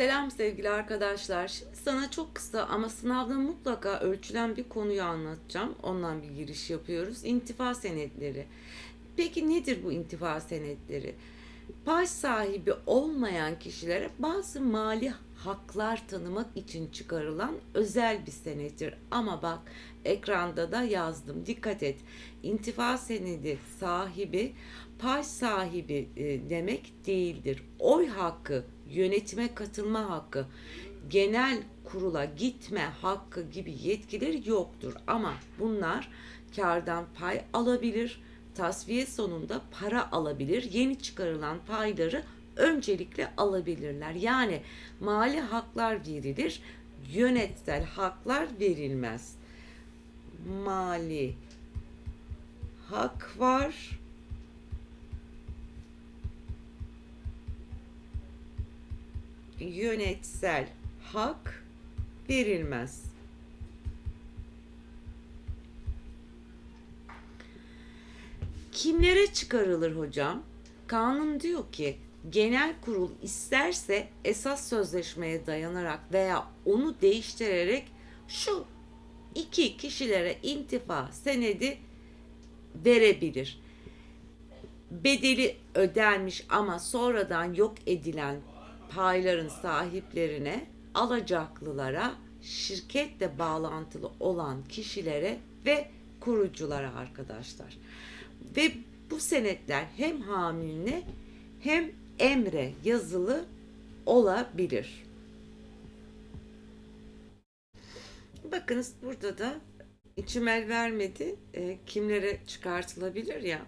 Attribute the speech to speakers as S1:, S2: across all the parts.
S1: Selam sevgili arkadaşlar. Şimdi sana çok kısa ama sınavda mutlaka ölçülen bir konuyu anlatacağım. Ondan bir giriş yapıyoruz. İntifa senetleri. Peki nedir bu intifa senetleri? Pay sahibi olmayan kişilere bazı mali haklar tanımak için çıkarılan özel bir senettir. Ama bak ekranda da yazdım. Dikkat et. İntifa senedi sahibi pay sahibi e, demek değildir. Oy hakkı, yönetime katılma hakkı, genel kurula gitme hakkı gibi yetkileri yoktur. Ama bunlar kardan pay alabilir, tasfiye sonunda para alabilir, yeni çıkarılan payları öncelikle alabilirler. Yani mali haklar verilir, yönetsel haklar verilmez. Mali hak var. Yönetsel hak verilmez. Kimlere çıkarılır hocam? Kanun diyor ki genel kurul isterse esas sözleşmeye dayanarak veya onu değiştirerek şu iki kişilere intifa senedi verebilir. Bedeli ödenmiş ama sonradan yok edilen payların sahiplerine, alacaklılara, şirketle bağlantılı olan kişilere ve kuruculara arkadaşlar. Ve bu senetler hem hamiline hem emre yazılı olabilir. Bakınız burada da içim el vermedi. E, kimlere çıkartılabilir ya.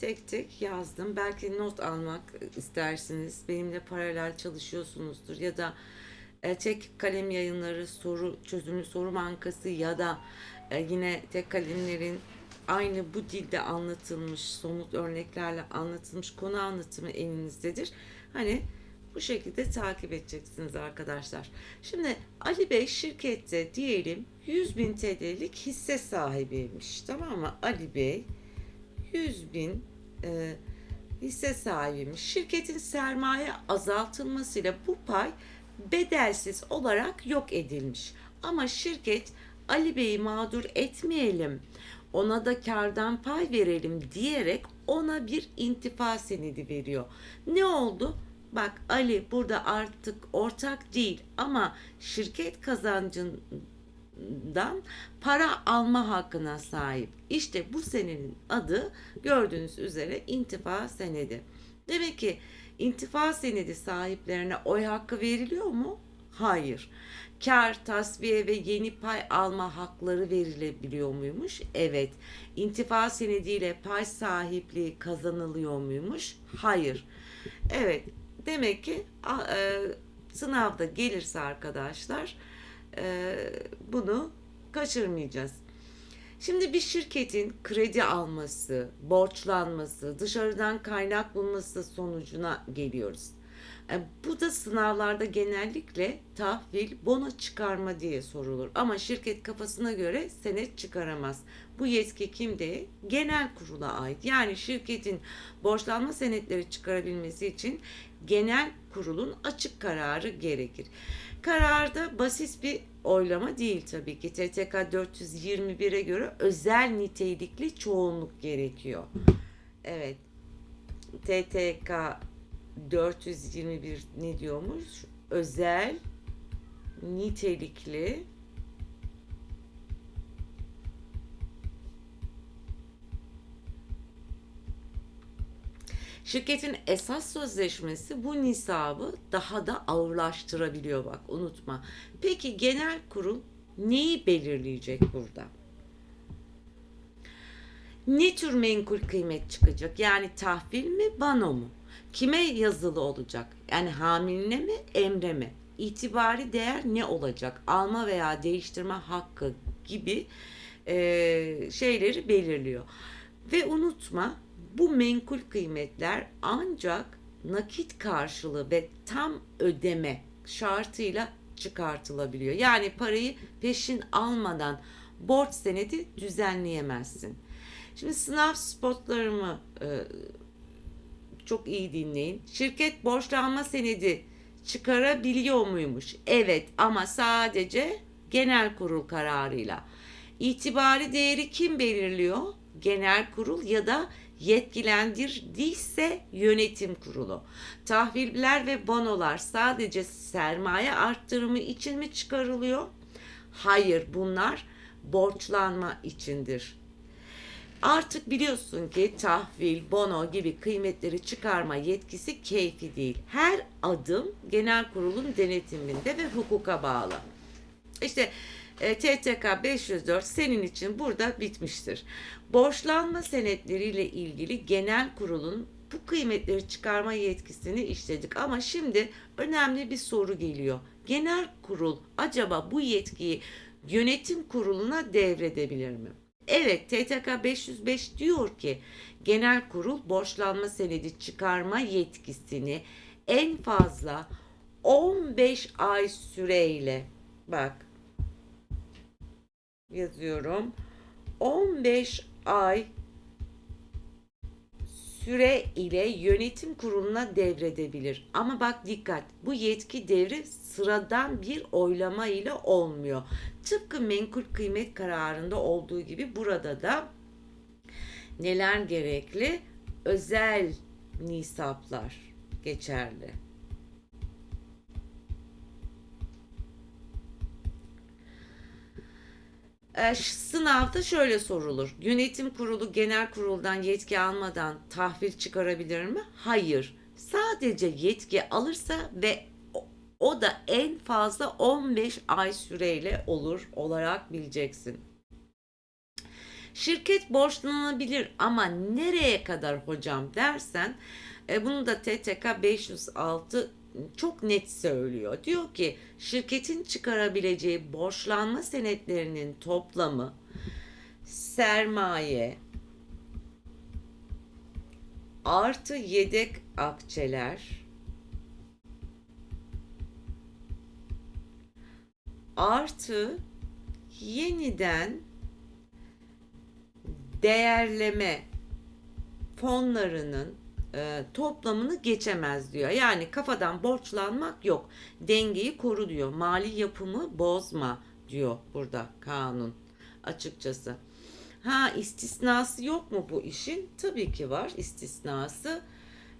S1: Tek tek yazdım. Belki not almak istersiniz. Benimle paralel çalışıyorsunuzdur ya da e, tek kalem yayınları soru çözümlü soru bankası ya da e, yine tek kalemlerin aynı bu dilde anlatılmış somut örneklerle anlatılmış konu anlatımı elinizdedir. Hani bu şekilde takip edeceksiniz arkadaşlar. Şimdi Ali Bey şirkette diyelim 100 bin TL'lik hisse sahibiymiş. Tamam mı? Ali Bey 100 bin e, hisse sahibiymiş. Şirketin sermaye azaltılmasıyla bu pay bedelsiz olarak yok edilmiş. Ama şirket Ali Bey'i mağdur etmeyelim, ona da kardan pay verelim diyerek ona bir intifa senedi veriyor. Ne oldu? Bak Ali burada artık ortak değil ama şirket kazancından para alma hakkına sahip. İşte bu senenin adı gördüğünüz üzere intifa senedi. Demek ki intifa senedi sahiplerine oy hakkı veriliyor mu? Hayır. Kar, tasfiye ve yeni pay alma hakları verilebiliyor muymuş? Evet. İntifa senediyle pay sahipliği kazanılıyor muymuş? Hayır. Evet. Demek ki e, sınavda gelirse arkadaşlar e, bunu kaçırmayacağız. Şimdi bir şirketin kredi alması, borçlanması, dışarıdan kaynak bulması sonucuna geliyoruz. E, bu da sınavlarda genellikle tahvil, bono çıkarma diye sorulur. Ama şirket kafasına göre senet çıkaramaz. Bu yetki kimde? Genel kurula ait. Yani şirketin borçlanma senetleri çıkarabilmesi için genel kurulun açık kararı gerekir. Kararda basit bir oylama değil tabii ki. TTK 421'e göre özel nitelikli çoğunluk gerekiyor. Evet. TTK 421 ne diyormuş? Özel nitelikli Şirketin esas sözleşmesi bu nisabı daha da ağırlaştırabiliyor bak unutma. Peki genel kurul neyi belirleyecek burada? Ne tür menkul kıymet çıkacak? Yani tahvil mi, bano mu? Kime yazılı olacak? Yani hamiline mi, emre mi? İtibari değer ne olacak? Alma veya değiştirme hakkı gibi e, şeyleri belirliyor. Ve unutma bu menkul kıymetler ancak nakit karşılığı ve tam ödeme şartıyla çıkartılabiliyor. Yani parayı peşin almadan borç senedi düzenleyemezsin. Şimdi sınav spotlarımı e, çok iyi dinleyin. Şirket borçlanma senedi çıkarabiliyor muymuş? Evet ama sadece genel kurul kararıyla. İtibari değeri kim belirliyor? Genel kurul ya da yetkilendirdiyse yönetim kurulu. Tahviller ve bonolar sadece sermaye arttırımı için mi çıkarılıyor? Hayır bunlar borçlanma içindir. Artık biliyorsun ki tahvil, bono gibi kıymetleri çıkarma yetkisi keyfi değil. Her adım genel kurulun denetiminde ve hukuka bağlı. İşte e, TTK 504 senin için burada bitmiştir. Borçlanma senetleriyle ilgili genel kurulun bu kıymetleri çıkarma yetkisini işledik ama şimdi önemli bir soru geliyor. Genel kurul acaba bu yetkiyi yönetim kuruluna devredebilir mi? Evet TTK 505 diyor ki genel kurul borçlanma senedi çıkarma yetkisini en fazla 15 ay süreyle bak yazıyorum 15 ay süre ile yönetim kuruluna devredebilir. Ama bak dikkat bu yetki devri sıradan bir oylama ile olmuyor. Tıpkı menkul kıymet kararında olduğu gibi burada da neler gerekli? Özel nisaplar geçerli. Sınavda şöyle sorulur. Yönetim kurulu genel kuruldan yetki almadan tahvil çıkarabilir mi? Hayır. Sadece yetki alırsa ve o- o da en fazla 15 ay süreyle olur olarak bileceksin. Şirket borçlanabilir ama nereye kadar hocam dersen e, bunu da TTK 506 çok net söylüyor. Diyor ki şirketin çıkarabileceği borçlanma senetlerinin toplamı sermaye artı yedek akçeler artı yeniden değerleme fonlarının e, toplamını geçemez diyor. Yani kafadan borçlanmak yok. Dengeyi koru diyor. Mali yapımı bozma diyor burada kanun açıkçası. Ha istisnası yok mu bu işin? Tabii ki var istisnası.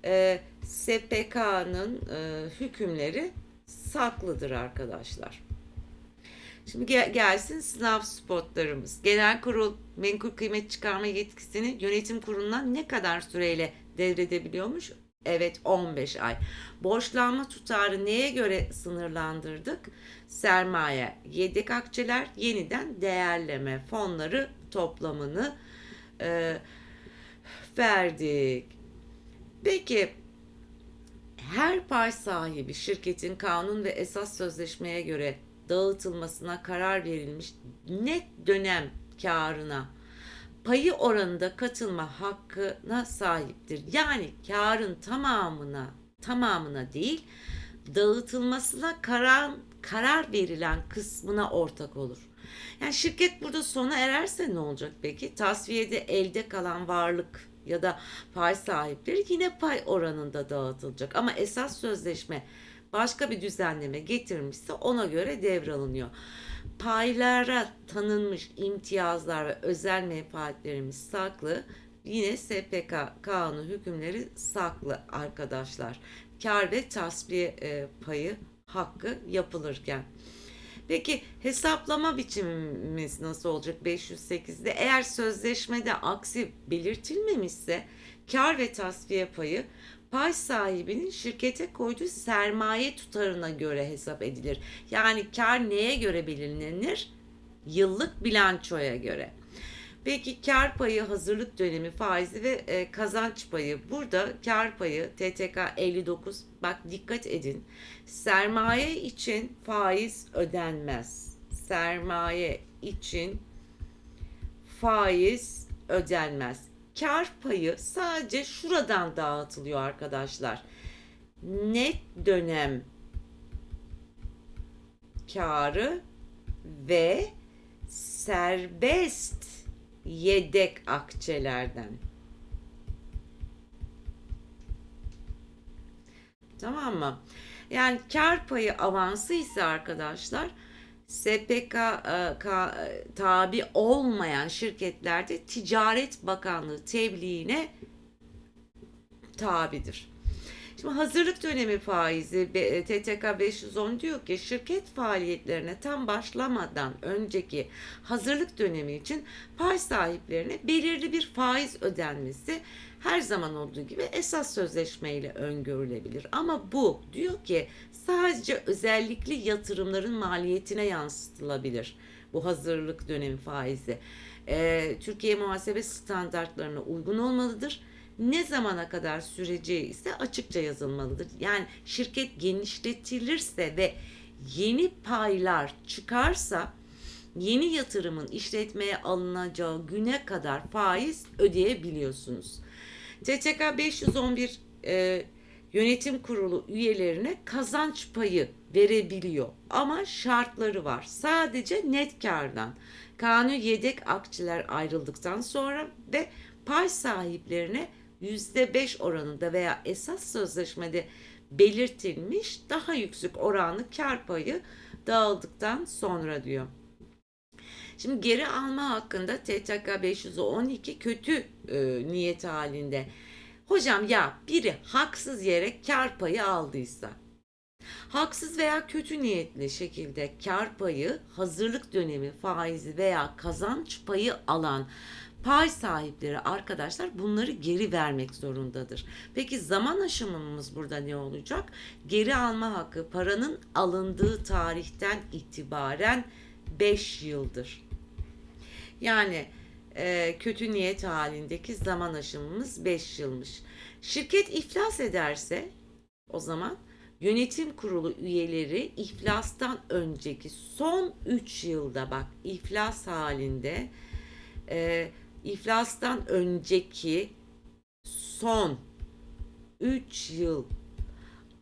S1: E, SPK'nın e, hükümleri saklıdır arkadaşlar. Şimdi gel- gelsin sınav spotlarımız. Genel kurul menkul kıymet çıkarma yetkisini yönetim kurulundan ne kadar süreyle devredebiliyormuş? Evet 15 ay. Borçlanma tutarı neye göre sınırlandırdık? Sermaye, yedek akçeler, yeniden değerleme fonları toplamını e, verdik. Peki her pay sahibi şirketin kanun ve esas sözleşmeye göre dağıtılmasına karar verilmiş net dönem karına payı oranında katılma hakkına sahiptir. Yani karın tamamına tamamına değil dağıtılmasına karar karar verilen kısmına ortak olur. Yani şirket burada sona ererse ne olacak peki? Tasfiyede elde kalan varlık ya da pay sahipleri yine pay oranında dağıtılacak. Ama esas sözleşme başka bir düzenleme getirmişse ona göre devralınıyor. Paylara tanınmış imtiyazlar ve özel menfaatlerimiz saklı. Yine SPK kanunu hükümleri saklı arkadaşlar. Kar ve tasfiye e, payı hakkı yapılırken. Peki hesaplama biçimimiz nasıl olacak 508'de? Eğer sözleşmede aksi belirtilmemişse kar ve tasfiye payı pay sahibinin şirkete koyduğu sermaye tutarına göre hesap edilir. Yani kar neye göre belirlenir? Yıllık bilançoya göre. Peki kar payı hazırlık dönemi faizi ve e, kazanç payı. Burada kar payı TTK 59 bak dikkat edin. Sermaye için faiz ödenmez. Sermaye için faiz ödenmez. Kar payı sadece şuradan dağıtılıyor arkadaşlar. Net dönem karı ve serbest yedek akçelerden. Tamam mı? Yani kar payı avansı ise arkadaşlar SPK e, e, tabi olmayan şirketlerde Ticaret Bakanlığı tebliğine tabidir. Şimdi hazırlık dönemi faizi e, TTK 510 diyor ki şirket faaliyetlerine tam başlamadan önceki hazırlık dönemi için pay sahiplerine belirli bir faiz ödenmesi her zaman olduğu gibi esas sözleşmeyle öngörülebilir. Ama bu diyor ki sadece özellikle yatırımların maliyetine yansıtılabilir bu hazırlık dönemi faizi. Ee, Türkiye muhasebe standartlarına uygun olmalıdır ne zamana kadar süreceği ise açıkça yazılmalıdır. Yani şirket genişletilirse ve yeni paylar çıkarsa yeni yatırımın işletmeye alınacağı güne kadar faiz ödeyebiliyorsunuz. TTK 511 e, yönetim kurulu üyelerine kazanç payı verebiliyor ama şartları var. Sadece net kardan. Kanun yedek akçeler ayrıldıktan sonra ve pay sahiplerine %5 oranında veya esas sözleşmede belirtilmiş daha yüksek oranlı kar payı dağıldıktan sonra diyor. Şimdi geri alma hakkında TTK 512 kötü e, niyet halinde. Hocam ya biri haksız yere kar payı aldıysa haksız veya kötü niyetli şekilde kar payı, hazırlık dönemi faizi veya kazanç payı alan pay sahipleri arkadaşlar bunları geri vermek zorundadır. Peki zaman aşımımız burada ne olacak? Geri alma hakkı paranın alındığı tarihten itibaren 5 yıldır. Yani e, kötü niyet halindeki zaman aşımımız 5 yılmış. Şirket iflas ederse o zaman yönetim kurulu üyeleri iflastan önceki son 3 yılda bak iflas halinde e, iflastan önceki son 3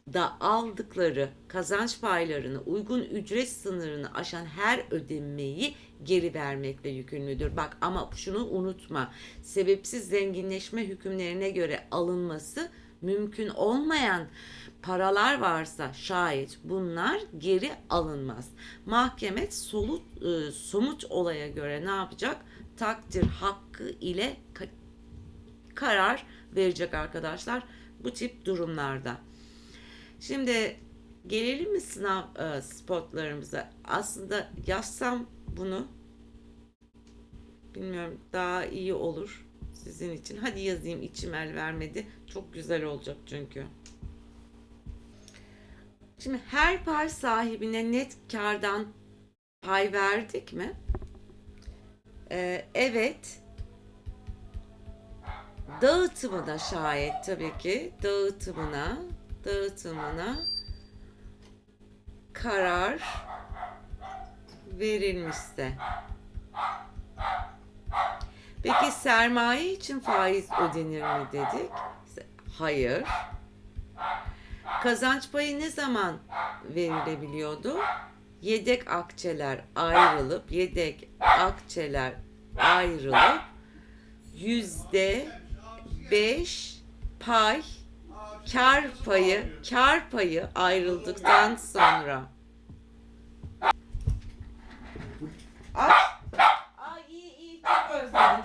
S1: yılda aldıkları kazanç paylarını uygun ücret sınırını aşan her ödemeyi geri vermekle yükümlüdür. Bak ama şunu unutma. Sebepsiz zenginleşme hükümlerine göre alınması mümkün olmayan paralar varsa şayet bunlar geri alınmaz. Mahkeme solut, e, somut olaya göre ne yapacak? Takdir hakkı ile ka- karar verecek arkadaşlar bu tip durumlarda. Şimdi gelelim mi sınav e, spotlarımıza? Aslında yazsam bunu bilmiyorum daha iyi olur sizin için. Hadi yazayım içim el vermedi. Çok güzel olacak çünkü. Şimdi her pay sahibine net kardan pay verdik mi? Ee, evet. Dağıtımına şayet tabii ki dağıtımına dağıtımına karar verilmişse. Peki sermaye için faiz ödenir mi dedik? Hayır. Kazanç payı ne zaman verilebiliyordu? Yedek akçeler ayrılıp yedek akçeler ayrılıp yüzde beş pay kar payı kar payı ayrıldıktan sonra Ay, ay iyi iyi çok özledim.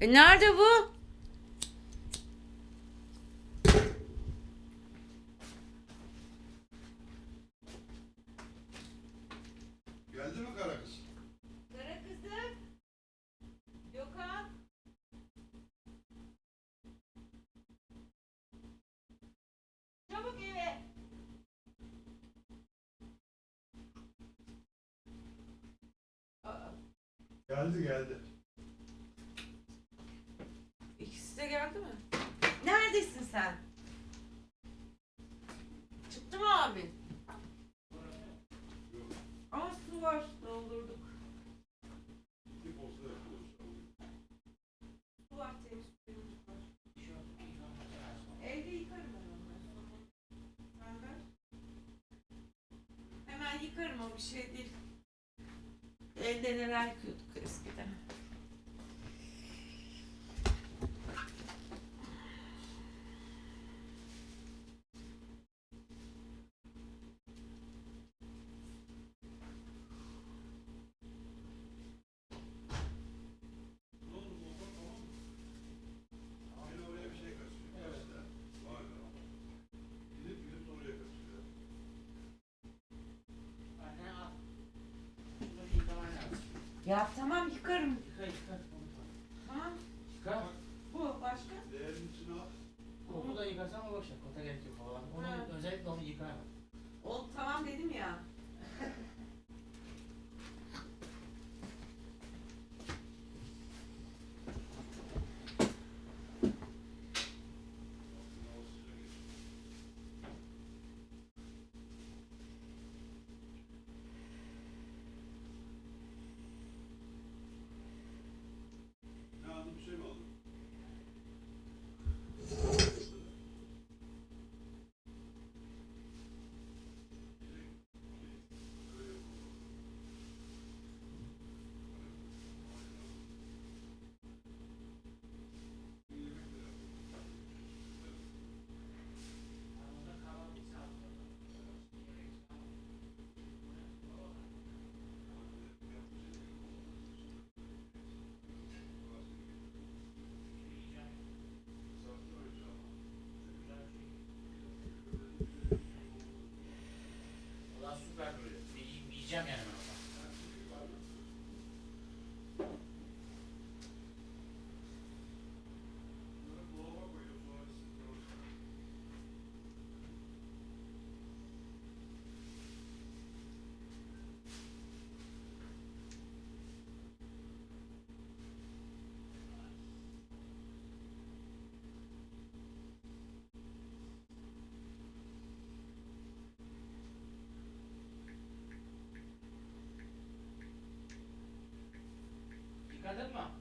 S1: E nerede bu?
S2: Geldi mi kara kız?
S1: Kara kızım. Gökhan. Çabuk eve. Aa,
S2: Geldi geldi.
S1: Sen? Çıktı mı?
S2: Yok.
S1: Ama su var. Doldurduk. Su var temiz suyumuz var. Evde yıkarım ben onları. Sen ver. Hemen yıkarım o bir şey değil. Elde neler yıkıyorduk eskiden. Ya tamam yıkarım.
S3: Yıka yıka.
S1: Tamam.
S3: Yıka.
S1: Bu başka?
S2: Değerin içine al.
S3: Koku da yıkasan o boşver. Kota gerek yok falan. Onu özellikle onu yıka.
S2: Doesn't
S3: matter.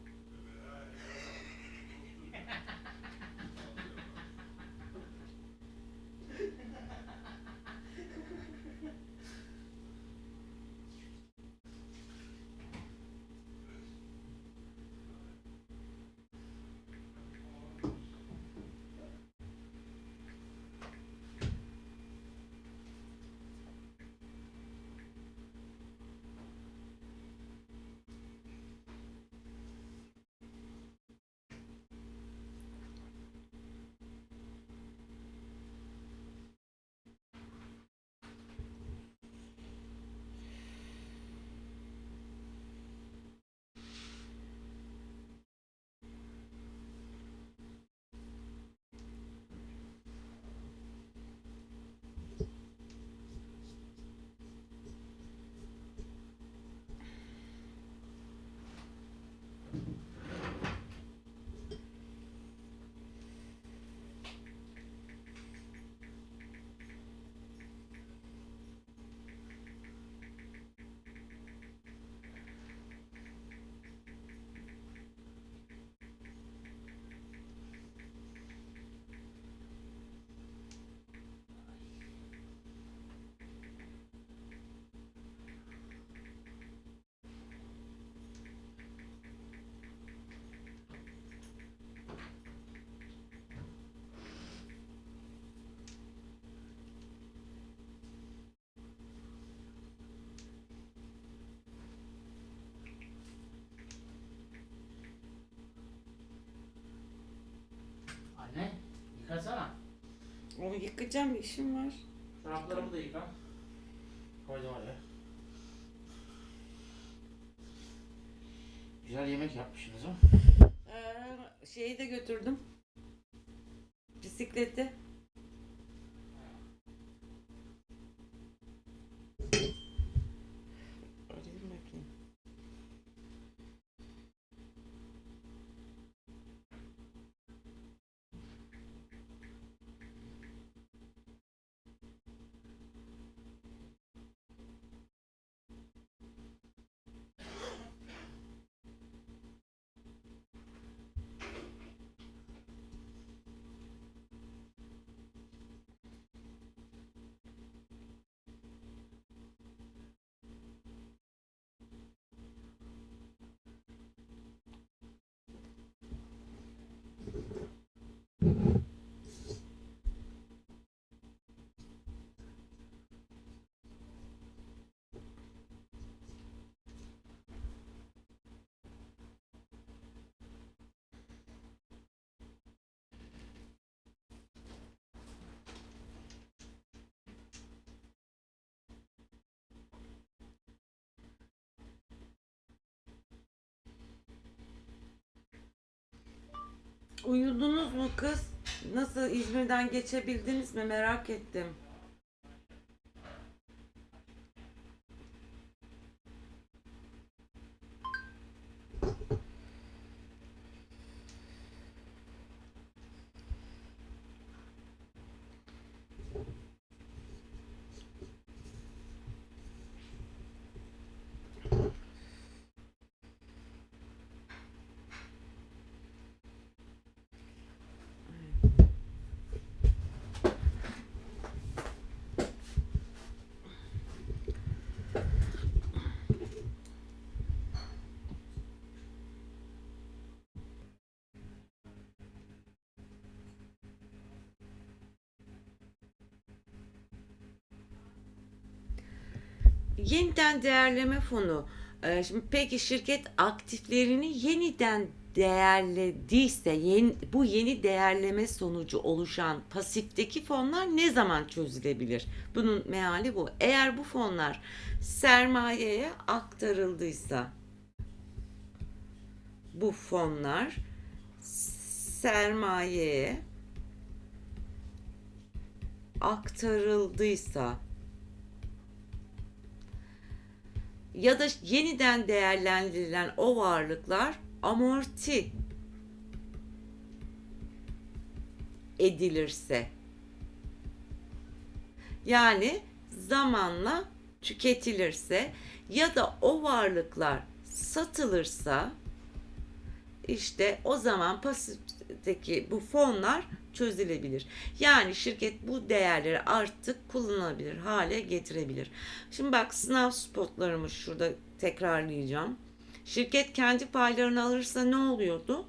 S3: Mı?
S1: Onu yıkayacağım işim var.
S3: Çoraplarımı da yıka. Koydum oraya. Güzel yemek yapmışsınız ha.
S1: Ee, şeyi de götürdüm. Bisikleti. Mm-hmm. Uyudunuz mu kız? Nasıl İzmir'den geçebildiniz mi merak ettim. Yeniden değerleme fonu. Ee, Şimdi peki şirket aktiflerini yeniden değerlediyse yeni, bu yeni değerleme sonucu oluşan pasifteki fonlar ne zaman çözülebilir? Bunun meali bu. Eğer bu fonlar sermayeye aktarıldıysa bu fonlar sermayeye aktarıldıysa ya da yeniden değerlendirilen o varlıklar amorti edilirse. Yani zamanla tüketilirse ya da o varlıklar satılırsa işte o zaman pasifteki bu fonlar çözülebilir. Yani şirket bu değerleri artık kullanılabilir hale getirebilir. Şimdi bak sınav spotlarımı şurada tekrarlayacağım. Şirket kendi paylarını alırsa ne oluyordu?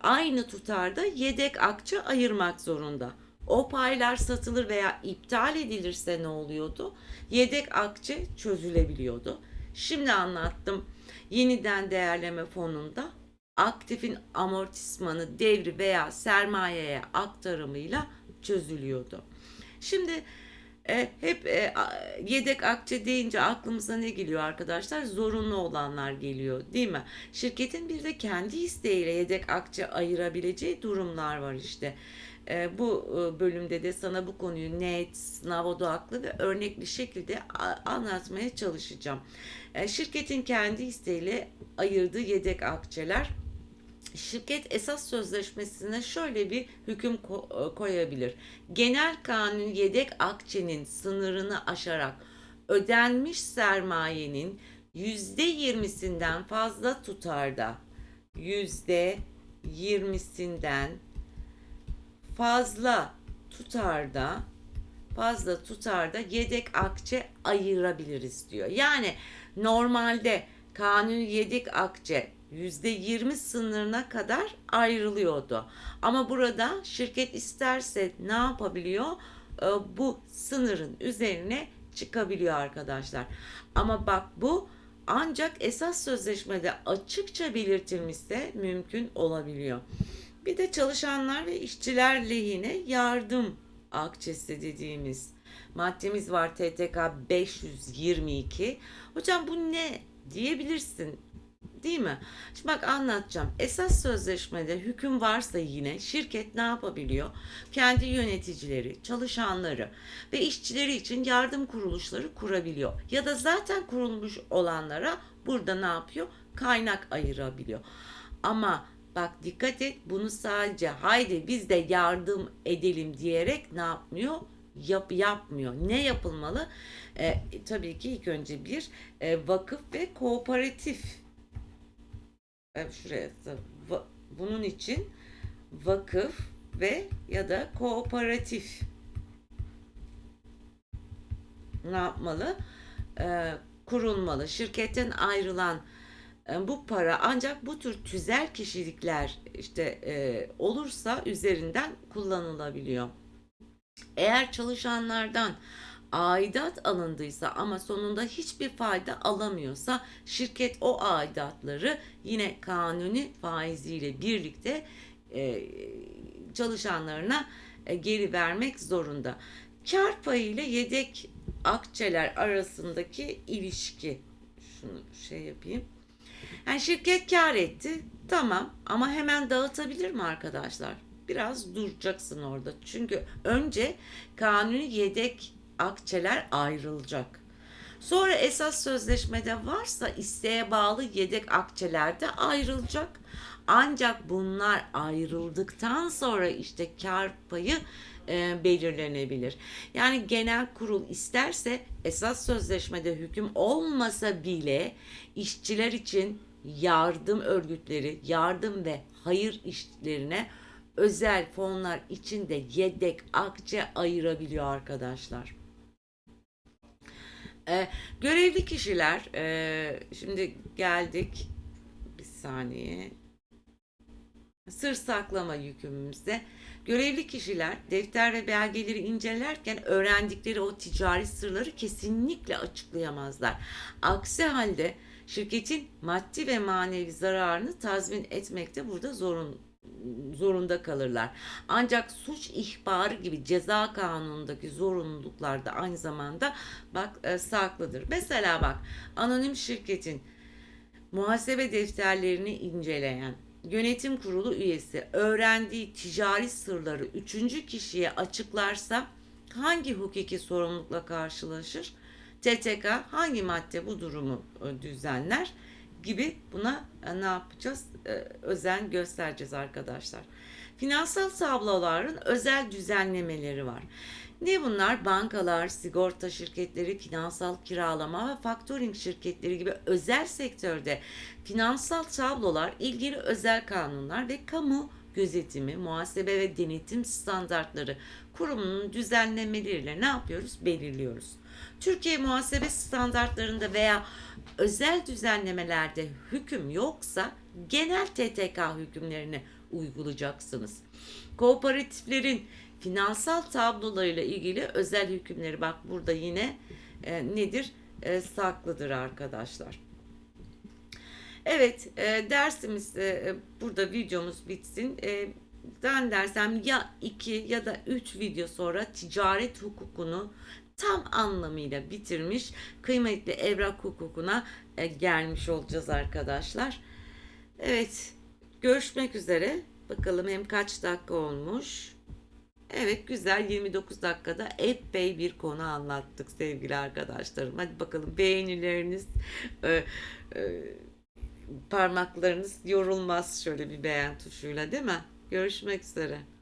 S1: Aynı tutarda yedek akçe ayırmak zorunda. O paylar satılır veya iptal edilirse ne oluyordu? Yedek akçe çözülebiliyordu. Şimdi anlattım. Yeniden değerleme fonunda aktifin amortismanı devri veya sermayeye aktarımıyla çözülüyordu. Şimdi e, hep e, yedek akçe deyince aklımıza ne geliyor arkadaşlar? Zorunlu olanlar geliyor değil mi? Şirketin bir de kendi isteğiyle yedek akçe ayırabileceği durumlar var işte. E, bu e, bölümde de sana bu konuyu net, sınav odaklı ve örnekli şekilde anlatmaya çalışacağım. E, şirketin kendi isteğiyle ayırdığı yedek akçeler şirket esas sözleşmesine şöyle bir hüküm e, koyabilir. Genel kanun yedek akçenin sınırını aşarak ödenmiş sermayenin yüzde yirmisinden fazla tutarda yüzde yirmisinden fazla tutarda fazla tutarda yedek akçe ayırabiliriz diyor. Yani normalde kanuni yedek akçe %20 sınırına kadar ayrılıyordu. Ama burada şirket isterse ne yapabiliyor? Ee, Bu sınırın üzerine çıkabiliyor arkadaşlar. Ama bak bu ancak esas sözleşmede açıkça belirtilmişse mümkün olabiliyor. Bir de çalışanlar ve işçiler lehine yardım akçesi dediğimiz maddemiz var TTK 522. Hocam bu ne diyebilirsin değil mi? Şimdi bak anlatacağım. Esas sözleşmede hüküm varsa yine şirket ne yapabiliyor? Kendi yöneticileri, çalışanları ve işçileri için yardım kuruluşları kurabiliyor. Ya da zaten kurulmuş olanlara burada ne yapıyor? Kaynak ayırabiliyor. Ama bak dikkat et bunu sadece haydi biz de yardım edelim diyerek ne yapmıyor? Yap, yapmıyor. Ne yapılmalı? Ee, tabii ki ilk önce bir e, vakıf ve kooperatif e, şuraya bunun için vakıf ve ya da kooperatif ne yapmalı? Ee, kurulmalı. Şirketten ayrılan e, bu para ancak bu tür tüzel kişilikler işte e, olursa üzerinden kullanılabiliyor. Eğer çalışanlardan aidat alındıysa ama sonunda hiçbir fayda alamıyorsa şirket o aidatları yine kanuni faiziyle birlikte e, çalışanlarına e, geri vermek zorunda. Kar payı ile yedek akçeler arasındaki ilişki. Şunu şey yapayım. Yani şirket kar etti. Tamam ama hemen dağıtabilir mi arkadaşlar? Biraz duracaksın orada. Çünkü önce kanuni yedek akçeler ayrılacak. Sonra esas sözleşmede varsa isteğe bağlı yedek akçeler de ayrılacak. Ancak bunlar ayrıldıktan sonra işte kar payı e, belirlenebilir. Yani genel kurul isterse esas sözleşmede hüküm olmasa bile işçiler için yardım örgütleri, yardım ve hayır işlerine özel fonlar içinde yedek akçe ayırabiliyor arkadaşlar. Ee, görevli kişiler, e, şimdi geldik bir saniye. Sır saklama yükümüzde. Görevli kişiler defter ve belgeleri incelerken öğrendikleri o ticari sırları kesinlikle açıklayamazlar. Aksi halde şirketin maddi ve manevi zararını tazmin etmekte burada zorun zorunda kalırlar. Ancak suç ihbarı gibi ceza kanunundaki zorunluluklar da aynı zamanda bak e, saklıdır. Mesela bak anonim şirketin muhasebe defterlerini inceleyen yönetim kurulu üyesi öğrendiği ticari sırları üçüncü kişiye açıklarsa hangi hukuki sorumlulukla karşılaşır? TTK hangi madde bu durumu e, düzenler gibi buna e, ne yapacağız? E, Özen göstereceğiz arkadaşlar. Finansal tabloların özel düzenlemeleri var. Ne bunlar? Bankalar, sigorta şirketleri, finansal kiralama ve faktöring şirketleri gibi özel sektörde finansal tablolar ilgili özel kanunlar ve kamu gözetimi, muhasebe ve denetim standartları kurumunun düzenlemeleriyle ne yapıyoruz? Belirliyoruz. Türkiye muhasebe standartlarında veya özel düzenlemelerde hüküm yoksa genel TTK hükümlerini uygulayacaksınız. Kooperatiflerin finansal tablolarıyla ilgili özel hükümleri bak burada yine e, nedir? E, saklıdır arkadaşlar. Evet, e, dersimiz e, burada videomuz bitsin. E, ben dersem ya iki ya da üç video sonra ticaret hukukunu tam anlamıyla bitirmiş, kıymetli evrak hukukuna e, gelmiş olacağız arkadaşlar. Evet, görüşmek üzere. Bakalım hem kaç dakika olmuş. Evet güzel 29 dakikada epey bir konu anlattık sevgili arkadaşlarım. Hadi bakalım beğenileriniz, e, e, parmaklarınız yorulmaz şöyle bir beğen tuşuyla değil mi? Görüşmek üzere.